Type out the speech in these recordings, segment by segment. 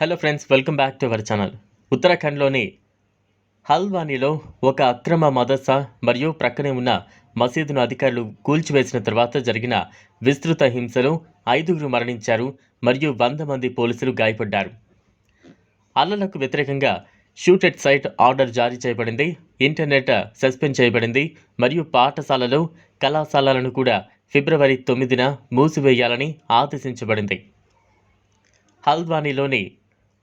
Hello friends welcome back to our channel ఉత్తరాఖండ్లోని హల్వానీలో ఒక అక్రమ మదర్సా మరియు ప్రక్కనే ఉన్న మసీదును అధికారులు కూల్చివేసిన తర్వాత జరిగిన విస్తృత హింసలో ఐదుగురు మరణించారు మరియు వంద మంది పోలీసులు గాయపడ్డారు. అల్లలకు వ్యతిరేకంగా షూటెడ్ సైట్ ఆర్డర్ జారీ చేయబడింది ఇంటర్నెట్ సస్పెండ్ చేయబడింది మరియు పాఠశాలలు కళాశాలలను కూడా ఫిబ్రవరి తొమ్మిదిన మూసివేయాలని ఆదేశించబడింది. హల్ద్వానీలోని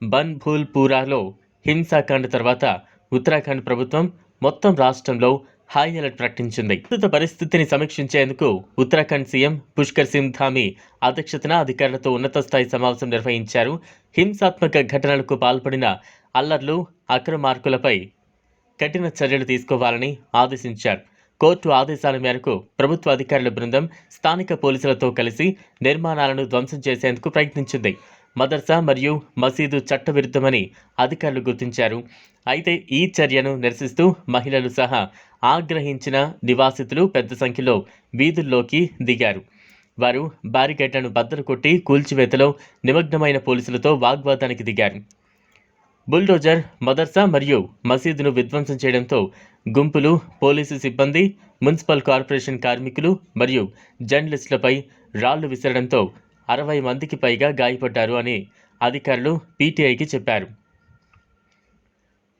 బన్భూల్పూరాలో హింసాకాండ తర్వాత ఉత్తరాఖండ్ ప్రభుత్వం మొత్తం రాష్ట్రంలో హై అలర్ట్ ప్రకటించింది. ప్రస్తుత పరిస్థితిని సమీక్షించేందుకు ఉత్తరాఖండ్ సీఎం పుష్కర్ సింగ్ ధామి అధ్యక్షతన అధికారులతో ఉన్నత స్థాయి సమావేశం నిర్వహించారు. హింసాత్మక ఘటనలకు పాల్పడిన అల్లర్లు అక్రమార్కులపై కఠిన చర్యలు తీసుకోవాలని ఆదేశించారు. కోర్టు ఆదేశాల మేరకు ప్రభుత్వ అధికారుల బృందం స్థానిక పోలీసులతో కలిసి నిర్మాణాలను ధ్వంసం చేసేందుకు ప్రయత్నించింది. మదర్సా మరియు మసీదు చట్టవిరుద్ధమని అధికారులు గుర్తించారు. అయితే ఈ చర్యను నిరసిస్తూ మహిళలు సహా ఆగ్రహించిన నివాసితులు పెద్ద సంఖ్యలో వీధుల్లోకి దిగారు. వారు బారికేడ్లను బద్దలు కొట్టి కూల్చివేతలో నిమగ్నమైన పోలీసులతో వాగ్వాదానికి దిగారు. బుల్డోజర్ మదర్సా మరియు మసీదును విధ్వంసం చేయడంతో గుంపులు పోలీసు సిబ్బంది మున్సిపల్ కార్పొరేషన్ కార్మికులు మరియు జర్నలిస్టులపై రాళ్ళు విసరడంతో అరవై మందికి పైగా గాయపడ్డారు అని అధికారులు పీటీఐకి చెప్పారు.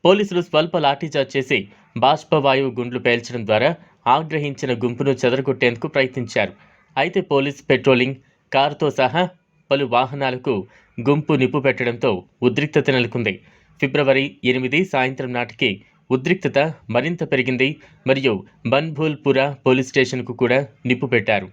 పోలీసులు స్వల్ప లాఠీచార్జ్ చేసి బాష్పవాయువు గుండ్లు పేల్చడం ద్వారా ఆగ్రహించిన గుంపును చెదరగొట్టేందుకు ప్రయత్నించారు. అయితే పోలీస్ పెట్రోలింగ్ కారుతో సహా పలు వాహనాలకు గుంపు నిప్పు పెట్టడంతో ఉద్రిక్తత నెలకొంది. ఫిబ్రవరి ఎనిమిది సాయంత్రం నాటికి ఉద్రిక్తత మరింత పెరిగింది మరియు బన్భూల్పురా పోలీస్ స్టేషన్కు కూడా నిప్పు పెట్టారు.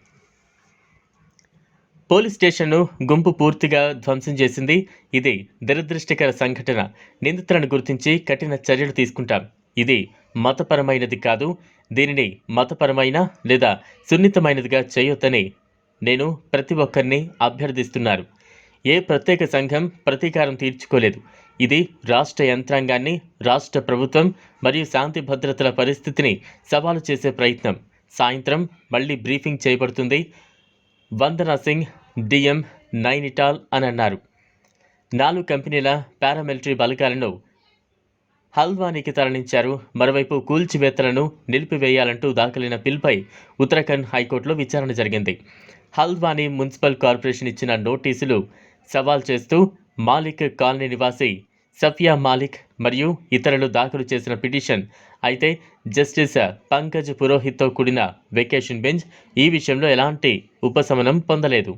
పోలీస్ స్టేషన్ను గుంపు పూర్తిగా ధ్వంసం చేసింది. ఇది దురదృష్టకర సంఘటన. నిందితులను గుర్తించి కఠిన చర్యలు తీసుకుంటాం. ఇది మతపరమైనది కాదు. దీనిని మతపరమైన లేదా సున్నితమైనదిగా చేయొద్దని నేను ప్రతి ఒక్కరిని అభ్యర్థిస్తున్నారు. ఏ ప్రత్యేక సంఘం ప్రతీకారం తీర్చుకోలేదు. ఇది రాష్ట్ర యంత్రాంగాన్ని రాష్ట్ర ప్రభుత్వం మరియు శాంతి భద్రతల పరిస్థితిని సవాలు చేసే ప్రయత్నం. సాయంత్రం మళ్ళీ బ్రీఫింగ్ చేయబడుతుంది. వందనా సింగ్ డిఎం నైనిటాల్ అని అన్నారు. నాలుగు కంపెనీల పారామిలిటరీ బలగాలను హల్వానీకి తరలించారు. మరోవైపు కూల్చివేతలను నిలిపివేయాలంటూ దాఖలైన పిల్పై ఉత్తరాఖండ్ హైకోర్టులో విచారణ జరిగింది. హల్వానీ మున్సిపల్ కార్పొరేషన్ ఇచ్చిన నోటీసులు సవాల్ చేస్తూ మాలిక్ కాలనీ నివాసి సఫియా మాలిక్ మరియు ఇతరులు దాఖలు చేసిన పిటిషన్ అయితే జస్టిస్ పంకజ్ పురోహిత్తో కూడిన వెకేషన్ బెంచ్ ఈ విషయంలో ఎలాంటి ఉపశమనం పొందలేదు.